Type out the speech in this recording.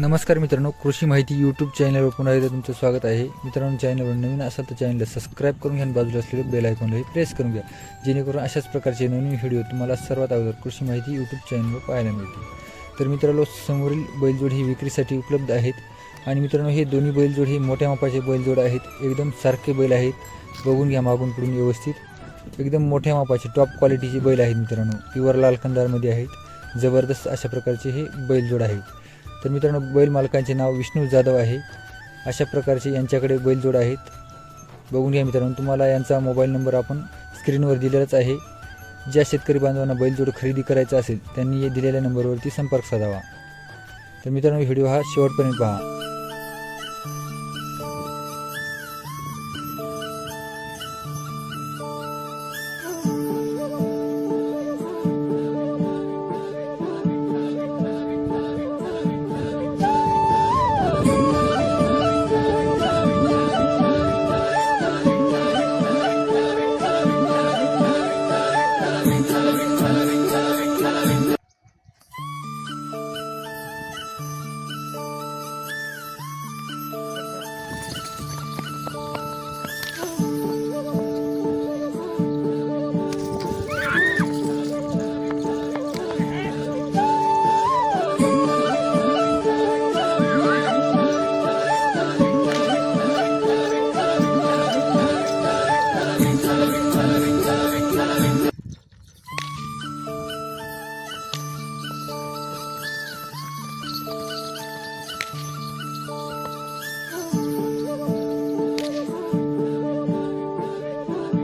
नमस्कार मित्रांनो कृषी माहिती यूट्यूब चॅनलवर पुन्हा एकदा तुमचं स्वागत आहे. मित्रांनो चॅनलवर नवीन असाल तर चॅनलला सबस्क्राईब करून घ्या आणि बाजूला असलेलं बेल आयकॉनलाही प्रेस करून घ्या. जेणेकरून अशाच प्रकारचे नवीन व्हिडिओ तुम्हाला सर्वात अगोदर कृषी माहिती यूट्यूब चॅनलवर पाहायला मिळतील. तर मित्रांनो समोरील बैलजोड ही विक्रीसाठी उपलब्ध आहेत. आणि मित्रांनो हे दोन्ही बैलजोड हे मोठ्या मापाचे बैलजोड आहेत. एकदम सारखे बैल आहेत. बघून घ्या मागून पुढून व्यवस्थित. एकदम मोठ्या मापाचे टॉप क्वालिटीचे बैल आहेत मित्रांनो. प्युअर लाल कंदारमध्ये आहेत. जबरदस्त अशा प्रकारचे हे बैलजोड आहेत. तर मित्रांनो बैल मालकांचे नाव विष्णू जाधव आहे. अशा प्रकारचे यांच्याकडे बैलजोड आहेत. बघून घ्या मित्रांनो तुम्हाला यांचा मोबाईल नंबर आपण स्क्रीनवर दिलेलाच आहे. ज्या शेतकरी बांधवांना बैलजोड खरेदी करायचा असेल त्यांनी दिलेल्या नंबरवरती संपर्क साधावा. तर मित्रांनो व्हिडिओ हा शेवटपर्यंत पहा.